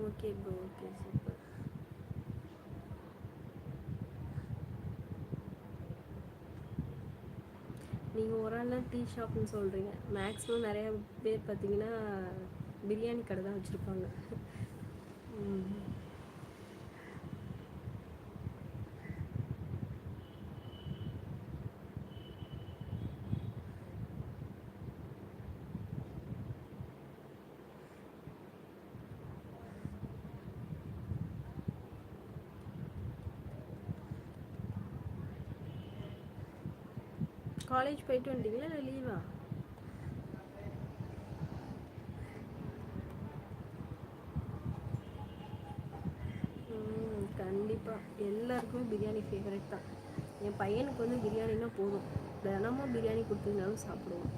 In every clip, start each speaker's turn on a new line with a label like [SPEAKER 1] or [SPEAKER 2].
[SPEAKER 1] Okay bro okay super நீங்கள் ஒரு ஆள் டீ ஷாப்னு சொல்கிறீங்க மேக்ஸிமம் நிறையா பேர் பார்த்தீங்கன்னா பிரியாணி கடை தான் வச்சுருப்பாங்க. காலேஜ் போயிட்டு வந்துட்டீங்களா இல்லை லீவா கண்டிப்பாக எல்லாருக்குமே பிரியாணி ஃபேவரட் தான். என் பையனுக்கு வந்து பிரியாணினா போதும். தினமும் பிரியாணி கொடுத்துருந்தாலும் சாப்பிடுவோம்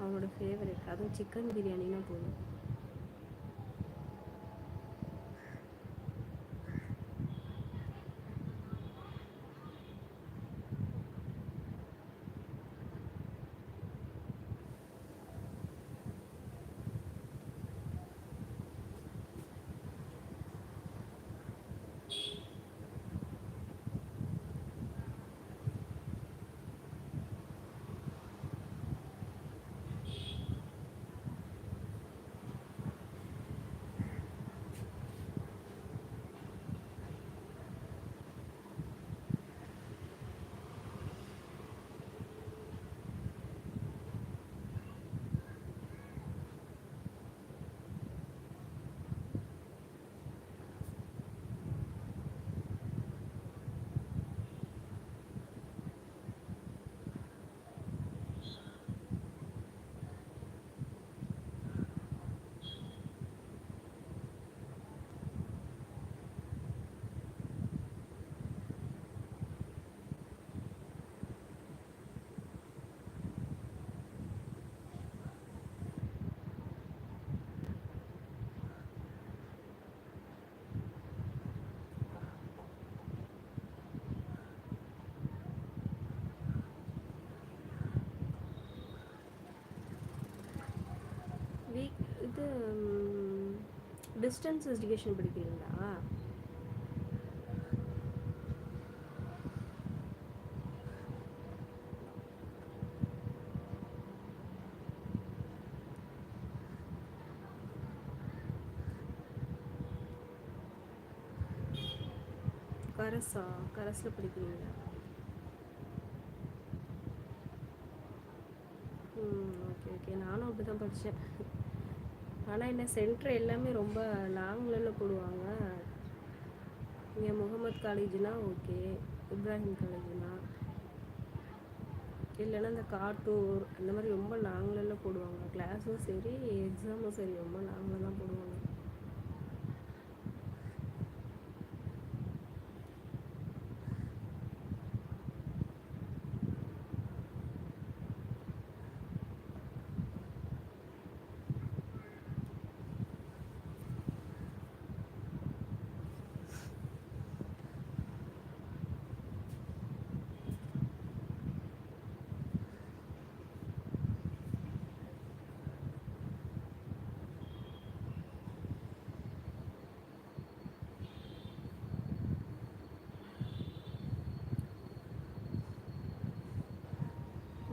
[SPEAKER 1] அவனோட ஃபேவரட் அதுவும் சிக்கன் பிரியாணினா போதும். டிஸ்டன்ஸ் எஜுகேஷன் படிக்கிறீங்களா? கரஸா கரஸில் படிக்கிறீங்களா? ஓகே ஓகே நானும் அப்படி தான் படித்தேன் ஆனால் என்ன சென்டர் எல்லாமே ரொம்ப லாங்கில் போடுவாங்க. இங்கே முகமது காலேஜ்னா ஓகே இப்ராஹிம் காலேஜ்னா இல்லைன்னா இந்த காட்டூர் அந்த மாதிரி ரொம்ப லாங்கில் போடுவாங்க. கிளாஸும் சரி எக்ஸாமும் சரி ரொம்ப லாங்கில் தான் போடுவாங்க.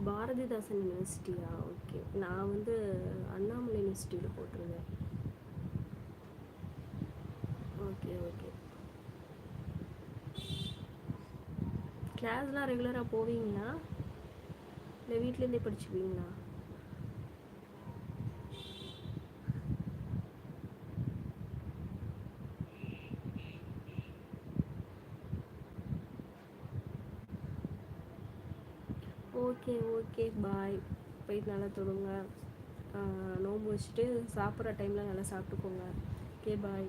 [SPEAKER 1] பாரதிதாசன் யூனிவர்சிட்டியா ஓகே நான் வந்து அண்ணாமலை யூனிவர்சிட்டியில் போட்டிருந்தேன். ஓகே ஓகே கிளாஸ்லாம் ரெகுலராக போவீங்களா? இல்லை வீட்டிலேருந்தே படிச்சுப்பீங்களா? Okay okay bye. போய் நல்லா தொடுங்க நோம்பு வச்சுட்டு சாப்பிட்ற டைமில் நல்லா சாப்பிட்டுக்கோங்க. Okay bye.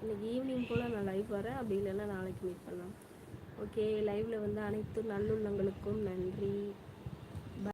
[SPEAKER 1] இன்னைக்கு ஈவினிங் போல் நான் லைவ் வரேன். அப்படி இல்லைன்னா நாளைக்கு மீட் பண்ணலாம். ஓகே லைவில் வந்து அனைத்து நல்லுள்ளங்களுக்கும் நன்றி.